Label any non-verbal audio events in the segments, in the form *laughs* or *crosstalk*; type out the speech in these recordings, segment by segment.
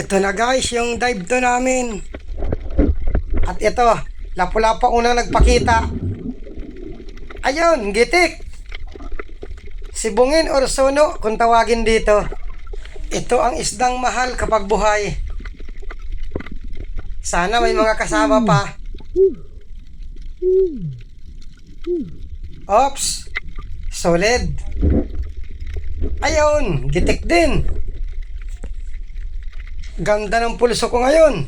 Ito na guys, yung dive to namin. At ito, lapu-lapu unang nagpakita. Ayun, gitik. Sibungin or suno kung tawagin dito. Ito ang isdang mahal kapag buhay. Sana may mga kasama pa. Ops, solid. Ayun, gitik din. Ganda ng pulso ko ngayon.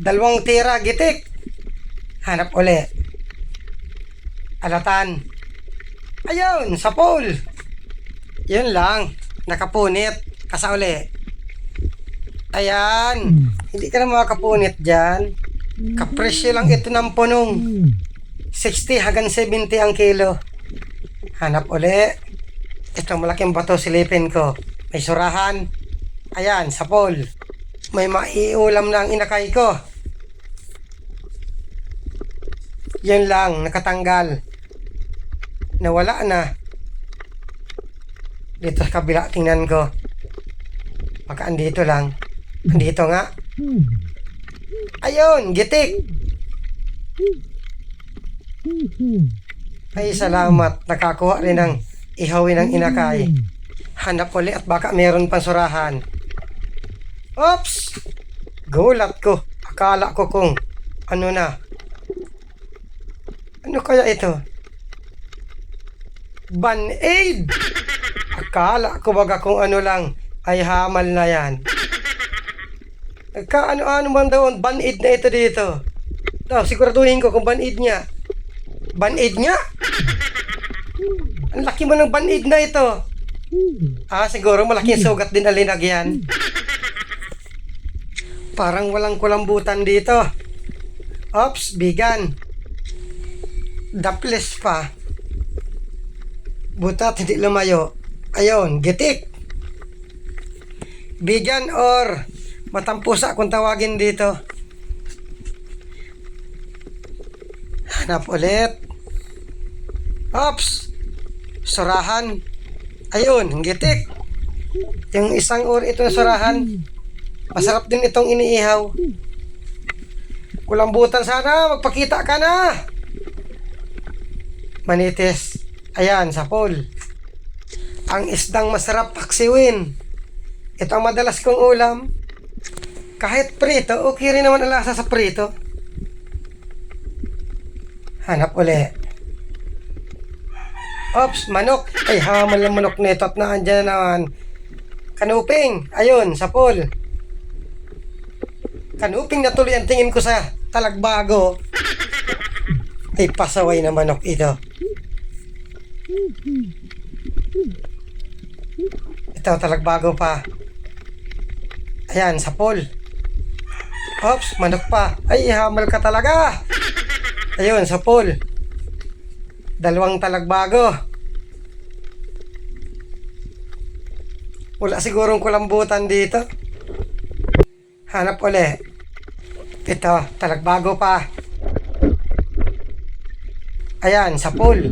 Dalawang tira, gitik. Hanap uli. Alatan. Ayun, sa pole. Yun lang. Nakapunit. Kasa uli. Ayan. Hindi ka na makakapunit dyan. Kapresyo lang ito ng punong. 60 hanggang 70 ang kilo. Hanap uli. Ito malaking bato silipin ko. May surahan. Ayan, sa pole. May maiulam na ang inakay ko. Yan lang, nakatanggal. Nawala na. Dito sa kabila, tingnan ko. Baka andito lang. Andito nga. Ayun, gitik. Ay, salamat. Nakakuha rin ng ihawin ng inakay. Hanap uli at baka meron pang Oops! Gulat ko. Akala ko kung ano na. Ano kaya ito? Ban-aid! Akala ko baga kung ano lang ay hamal na yan. Kaano-ano man daw ang ban-aid na ito dito. Daw, siguraduhin ko kung ban-aid niya. Ban-aid niya? Ang laki mo ng ban-aid na ito. Ah, siguro malaking sugat din ang linagyan. Parang walang kulambutan dito. Ops, bigan. Daples pa. Butat hindi lumayo. Ayun, gitik. Bigan or matampusa kung tawagin dito. Hanap ulit. Ops! Surahan. Ayun, gitik. Yung isang uri ito na surahan. Masarap din itong iniihaw. Kulambutan sana, magpakita ka na. Manitis. Ayan, sa pool. Ang isdang masarap paksiwin. Ito ang madalas kong ulam. Kahit prito, okay rin naman ang lasa sa prito. Hanap uli. Ops, manok. Ay, hamal ng manok nito at naandyan na naman. Kanuping. Ayun, sa pool. Kanuping na tuloy ang tingin ko sa talagbago. Ay, pasaway na manok ito. Ito, talagbago pa. Ayan, sa pool. Ops, manok pa. Ay, hamal ka talaga. Ayun, sa pool. Dalawang talagbago. Wala sigurong kulambutan dito. Hanap uli. Ito, talagbago pa. Ayan, sa pool.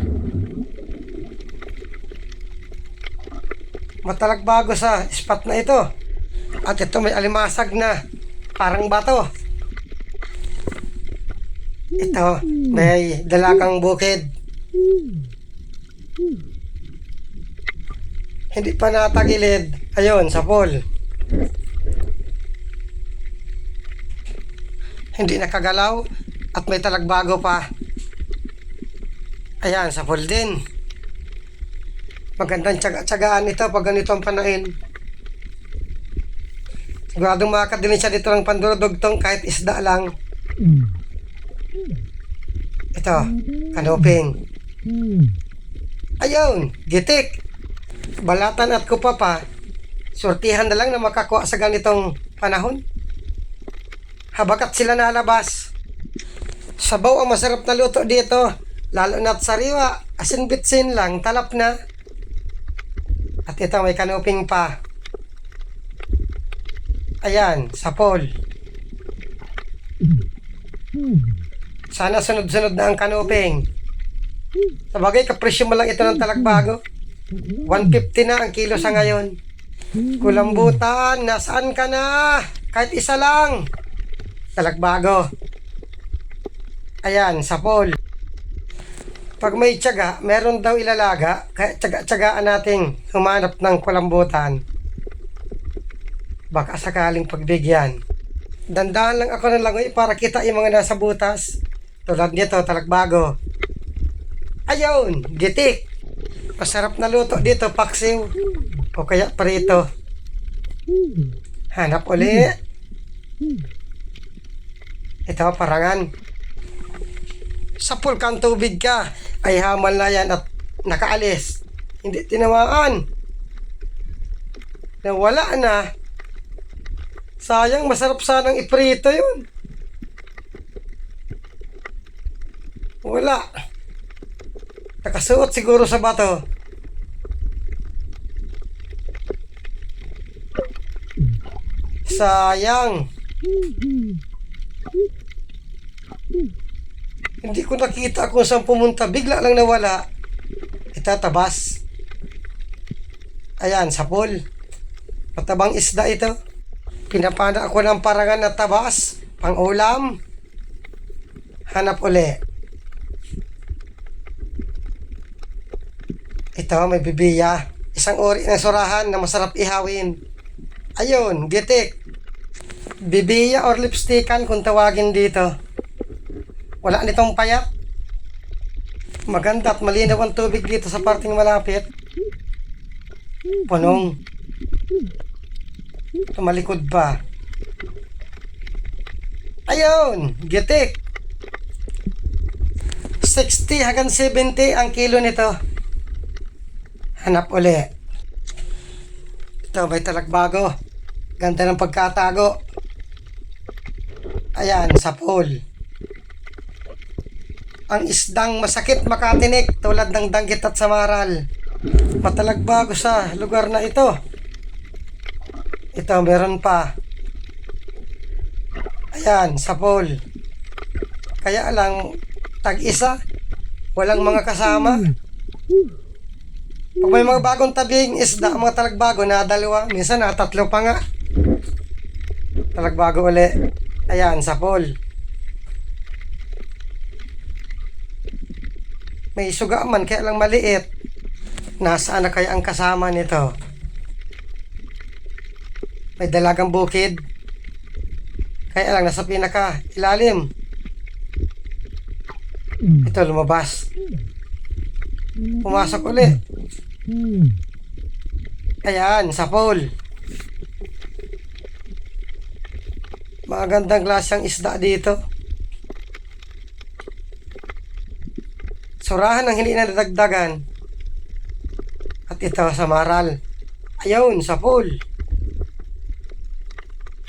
Matalagbago sa spot na ito. At ito may alimasag na parang bato. Ito, may dalagang bukid. Hindi pa natagilid. Ayun, sa pool. Hindi nakagalaw at may talagbago pa. Ayan, sa pool din. Magandang tsaga-tsagaan ito pag ganito ang panain. Siguradong makakadinig siya dito ng pandurudugtong kahit isda lang. Ito, kanuping. Ayun, gitik. Balatan at kupa pa. Sortihan na lang na makakuha sa ganitong panahon. Habakat sila nalabas. Sabaw ang masarap na luto dito. Lalo na't sariwa. Asin bitsin lang, talap na. At ito may kanuping pa. Ayan, sa pool. Sana sunod-sunod na ang kanuping. Sa bagay, kapresyo mo lang ito ng talagbago. 150 na ang kilo sa ngayon. Kulambutan, nasaan ka na? Kahit isa lang. Talagbago. Ayan, sapol. Pag may tiyaga, meron daw ilalaga, kaya tiyaga-tiyagaan nating humanap ng kulambutan. Baka sakaling pagbigyan. Dandahan lang ako ng langoy para kita yung mga nasa butas. Tulad nito, talagbago. Ayun, gitik. Masarap na luto dito, paksiw. O kaya prito. Hanap uli. Ito, parangan. Sa pulkang tubig ka, ay hamal na yan at nakaalis. Hindi tinamaan. Nawala na. Sayang, masarap sanang iprito yun. Wala. Nakasuot siguro sa bato. Sayang. Hindi ko nakita kung saan pumunta. Bigla lang nawala. Itatabas. Ayan, sapol. Matabang isda ito. Pinapana ako ng parangan na tabas. Pang ulam. Hanap uli. Ito, may bibiya. Isang uri ng surahan na masarap ihawin. Ayun, gitik. Bibiya or lipstickan kung tawagin dito. Wala nitong payat. Maganda at malinaw ang tubig dito sa parting malapit. Punong. Tumalikod pa. Ayun, gitik. 60 hanggang 70 ang kilo nito. Hanap uli. Ito, may talagbago. Ganda ng pagkatago. Ayan, sa pool. Ang isdang masakit makatinik tulad ng danggit at samaral. Matalagbago sa lugar na ito. Ito, meron pa. Ayan, sa pool. Kaya lang, tag-isa. Walang mga kasama. Pag may mga bagong tabing isda, mga talagbago na dalawa, minsan na tatlo pa nga. Talagbago uli. Ayan, sa pool. May suga man, kaya lang maliit. Nasaan na kaya ang kasama nito? May dalagang bukid. Kaya lang, nasa pinaka ilalim. Ito, lumabas. Pumasok uli. Ayan, sa pool. Magandang klaseng isda dito. Surahan ang hindi na nadagdagan. At ito sa maral. Ayun, sa pool.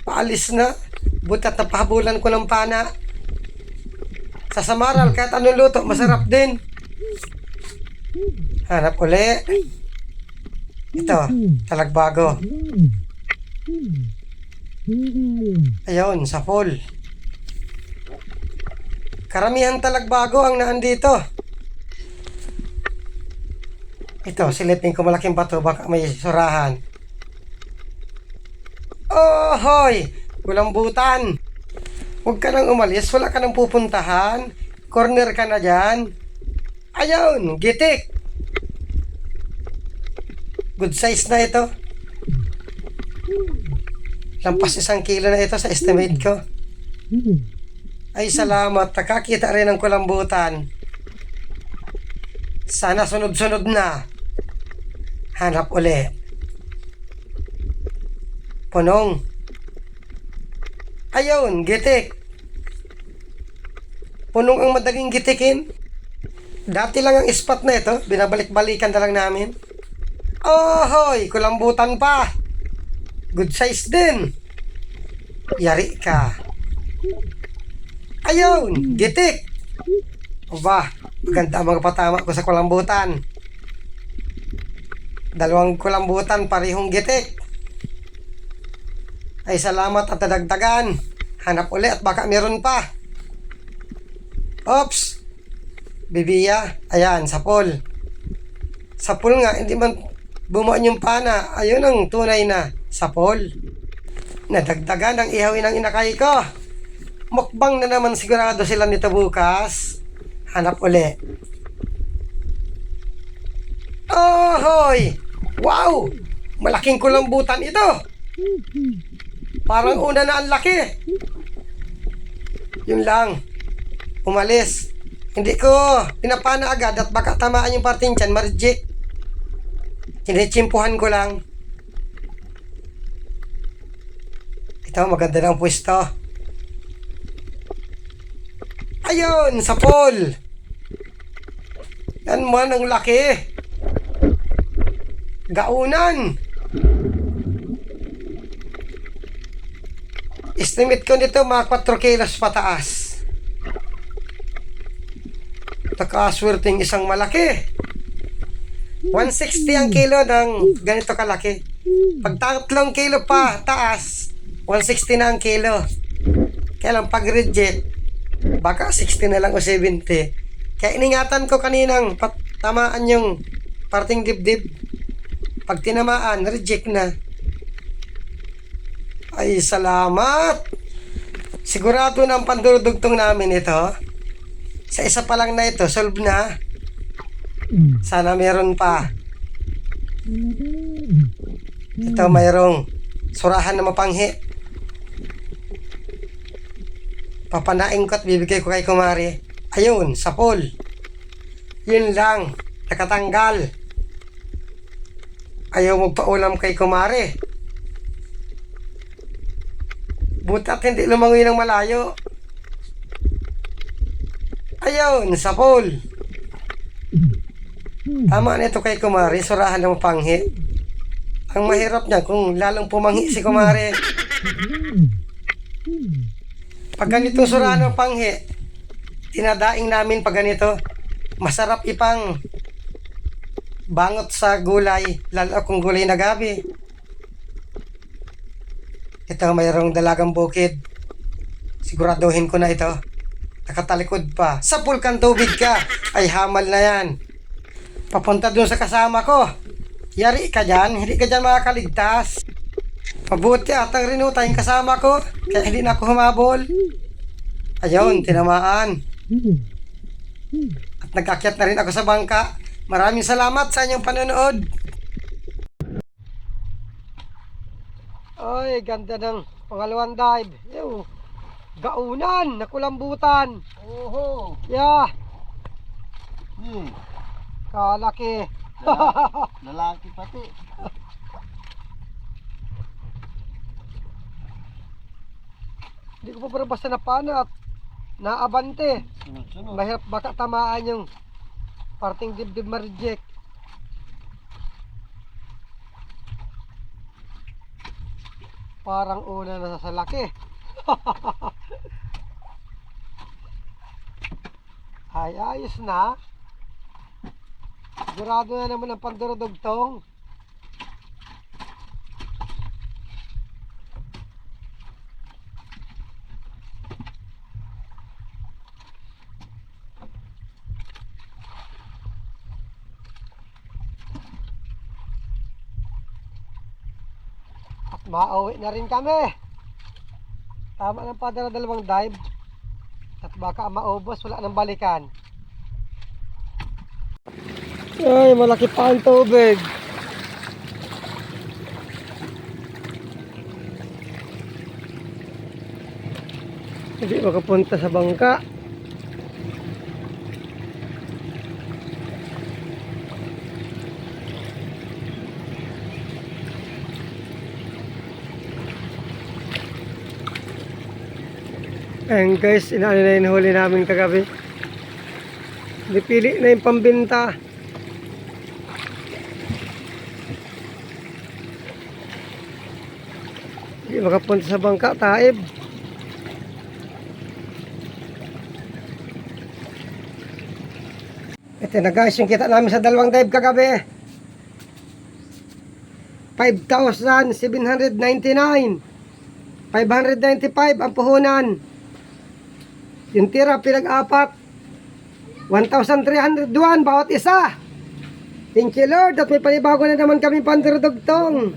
Paalis na. Butat na pahabulan ko ng pana. Sa samaral, kahit anong luto, masarap din. Hanap uli. Ito, talagbago. Ayun, sa pool. Karamihan talagbago ang naandito. Ito, silipin ko malaking bato, baka may surahan. Oh, hoy! Kulambutan! Huwag ka nang umalis, wala ka nang pupuntahan. Corner ka na dyan. Ayun, gitik! Good size na ito. Lampas isang kilo na ito sa estimate ko. Ay salamat, nakakita rin ng kulambutan. Sana sunod-sunod na. Hanap uli. Punong. Ayun, gitik. Punong ang madaling gitikin. Dati lang ang spot na ito, binabalik-balikan na lang namin. Oh, hoy, kulambutan pa. Good size din. Yari ka. Ayun, gitik. Aba, maganda ang mga patama ko sa kulambutan. Dalawang kulambutan, parehong gitik. Ay salamat at nadagdagan. Hanap uli at baka meron pa. Oops! Bibiya. Ayan, sa pool. Sa pool nga, hindi man bumuan yung pana. Ayun ang tunay na sapol. Nadagdagan ang ihawin ng inakay ko. Mukbang na naman sigurado sila nito bukas. Hanap uli. Oh, hoy! Wow! Malaking kulambutan ito. Parang una na ang laki. Yun lang. Umalis. Hindi ko pinapana agad at baka tamaan yung parting tiyan, ma-reject. Kinitsimpuhan ko lang. Ito, maganda ng pwesto. Ayun, sa pool. Yan man ang laki. Gaunan. Estimate ko nito mga 4 kilos pataas. Nakaswerteng isang malaki. 160 ang kilo ng ganito kalaki. Pag tatlong kilo pa taas, 160 na ang kilo. Kaya lang pag reject, baka 60 na lang o 70. Kaya iningatan ko kaninang pat tamaan yung parting dibdib. Pag tinamaan, reject na. Ay, salamat! Sigurado na ang pandurudugtong namin ito. Sa isa pa lang na ito, solve na. Sana meron pa. Ito mayroong surahan na mapanghi. Papanain ko at bibigay ko kay Kumari. Ayun, sa pool. Yun lang, nakatanggal. Ayaw magpaulam kay Kumari. Buti at hindi lumangoy ng malayo. Ayun, sa pool. Tama na ito kay Kumari, surahan ng mapanghi. Ang mahirap niya kung lalong pumanghi si Kumari. Pag ganito surahan ng panghi, tinadaing namin pag ganito, masarap ipang bangot sa gulay, lalo kung gulay na gabi. Ito mayroong dalagang bukid. Siguraduhin ko na ito. Nakatalikod pa. Sa pulkan tubig ka. Ay hamal na yan. Papunta dun sa kasama ko. Yari ka dyan. Hindi ka dyan makakaligtas. Mabuti at ang rinuta yung kasama ko. Kaya hindi na ako humabol. Ayun, tinamaan. At nagkakyat na rin ako sa bangka. Maraming salamat sa inyong panonood. Ay, ganda ng pangalawang dive. Ew, gaunan, nakulambutan. Oho. Yeah, Hmm. kalaki. *laughs* Lalaki pati. Hindi ko pa parang basta napanat. Naabante. Sunod-sunod. Mahirap baka tamaan yung parting dibdib ma-reject. Parang una na sa laki. *laughs* Ay, ayos na. Sigurado na naman ang pandurudugtong. At mauwi na rin kami. Tama ng padala dalawang dive. At baka maubos, wala nang balikan. Ay, malaki pa ang tubig. Hindi makapunta sa bangka. Ayan guys, inaano na yung huli namin kagabi. Dipili na yung pambinta. Hindi makapunta sa bangka, taib. Ito na guys, yung kita namin sa dalawang dive kagabi. 5,799. 595 ang puhunan. Yung tira pinag-apat. 1,300 duwan bawat isa. Thank you Lord at may panibago na naman kami pandurudugtong.